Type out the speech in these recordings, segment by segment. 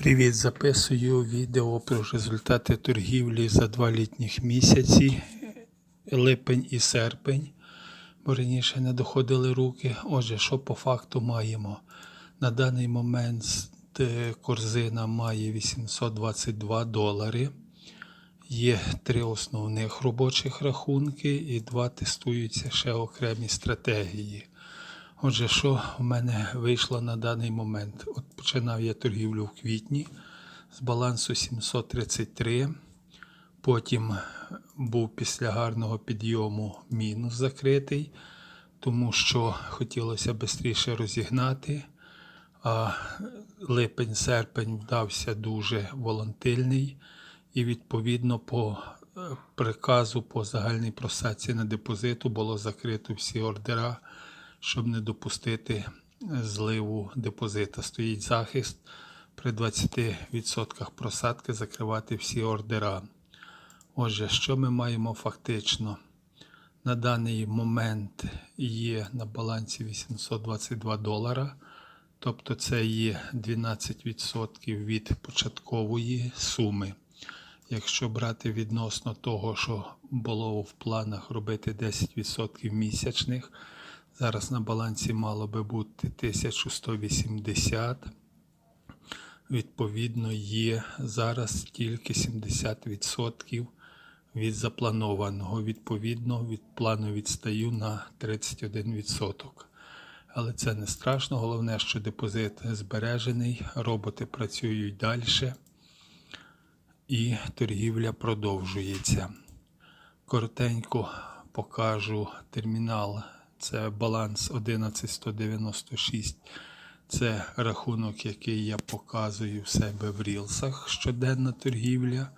Привіт, записую відео про результати торгівлі за два літніх місяці, липень і серпень, бо раніше не доходили руки. Отже, що по факту маємо? На даний момент е, корзина має 822 долари. Є три основних робочих рахунки і два тестуються ще окремі стратегії. Отже, що в мене вийшло на даний момент? От починав я торгівлю в квітні з балансу 733. Потім був після гарного підйому мінус закритий, тому що хотілося швидше розігнати. А липень-серпень вдався дуже волатильний, і відповідно по е, приказу по загальній просадці на депозиту було закрито всі ордера, щоб не допустити зливу депозита. Стоїть захист при 20% просадки закривати всі ордера. Отже, що ми маємо фактично? На даний момент є на балансі 822 долара. Тобто це є 12% від початкової суми. Якщо брати відносно того, що було в планах робити 10% місячних, зараз на балансі мало би бути 1180. Відповідно, є зараз тільки 70% від запланованого. Відповідно, від плану відстаю на 31%. Але це не страшно. Головне, що депозит збережений, роботи працюють далі і торгівля продовжується. Коротенько покажу термінал. Це баланс 11196. Це рахунок, який я показую в себе в рілсах. Щоденна торгівля,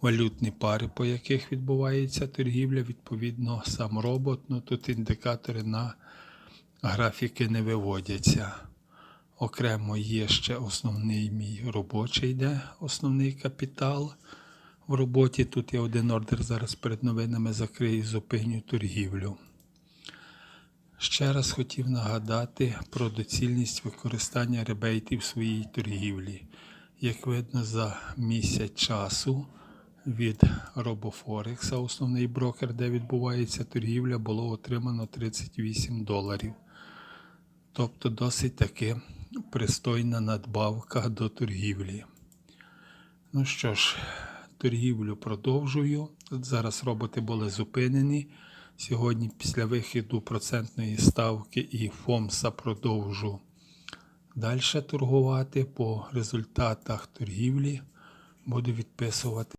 валютні пари, по яких відбувається торгівля. Відповідно, сам робот. Ну тут індикатори на графіки не виводяться. Окремо є ще основний мій робочий, де основний капітал в роботі. Тут я один ордер зараз перед новинами закрию, зупиню торгівлю. Ще раз хотів нагадати про доцільність використання ребейтів в своїй торгівлі. Як видно, за місяць часу від RoboForex, основний брокер, де відбувається торгівля, було отримано 38 доларів. Тобто досить таки пристойна надбавка до торгівлі. Ну що ж, торгівлю продовжую. Зараз роботи були зупинені. Сьогодні, після вихіду процентної ставки і ФОМСа продовжу далі торгувати. По результатах торгівлі буду відписувати.